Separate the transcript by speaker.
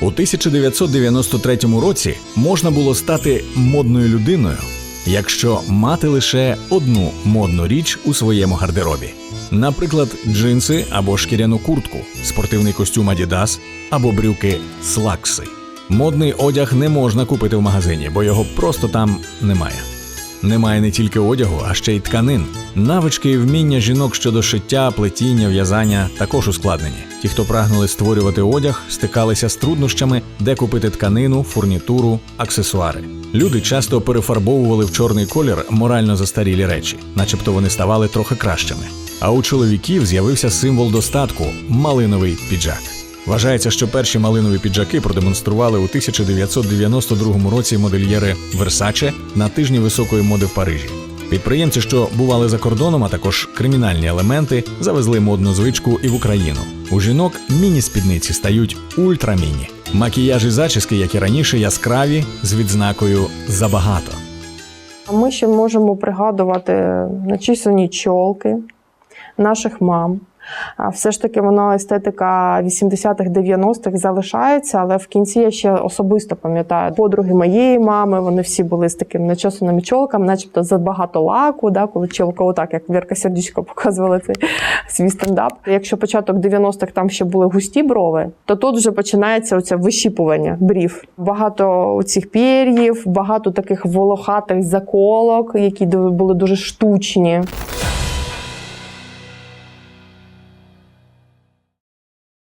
Speaker 1: У 1993 році можна було стати модною людиною, якщо мати лише одну модну річ у своєму гардеробі. Наприклад, джинси або шкіряну куртку, спортивний костюм Adidas або брюки Слакси. Модний одяг не можна купити в магазині, бо його просто там немає. Немає не тільки одягу, а ще й тканин. Навички і вміння жінок щодо шиття, плетіння, в'язання також ускладнені. Ті, хто прагнули створювати одяг, стикалися з труднощами, де купити тканину, фурнітуру, аксесуари. Люди часто перефарбовували в чорний колір морально застарілі речі, начебто вони ставали трохи кращими. А у чоловіків з'явився символ достатку малиновий піджак. Вважається, що перші малинові піджаки продемонстрували у 1992 році модельєри Versace на тижні високої моди в Парижі. Підприємці, що бували за кордоном, а також кримінальні елементи, завезли модну звичку і в Україну. У жінок міні-спідниці стають ультраміні. Макіяж і зачіски, як і раніше, яскраві з відзнакою забагато.
Speaker 2: Ми ще можемо пригадувати начисані чолки наших мам. Все ж таки воно естетика 80-х, 90-х залишається, але в кінці я ще особисто пам'ятаю подруги моєї мами. Вони всі були з такими начосаними чолками, начебто забагато лаку, да, коли чолка, отак, як Вірка Сердючка показувала цей свій стендап. Якщо початок 90-х там ще були густі брови, то тут вже починається оце вищіпування брів. Багато цих пір'їв, багато таких волохатих заколок, які були дуже штучні.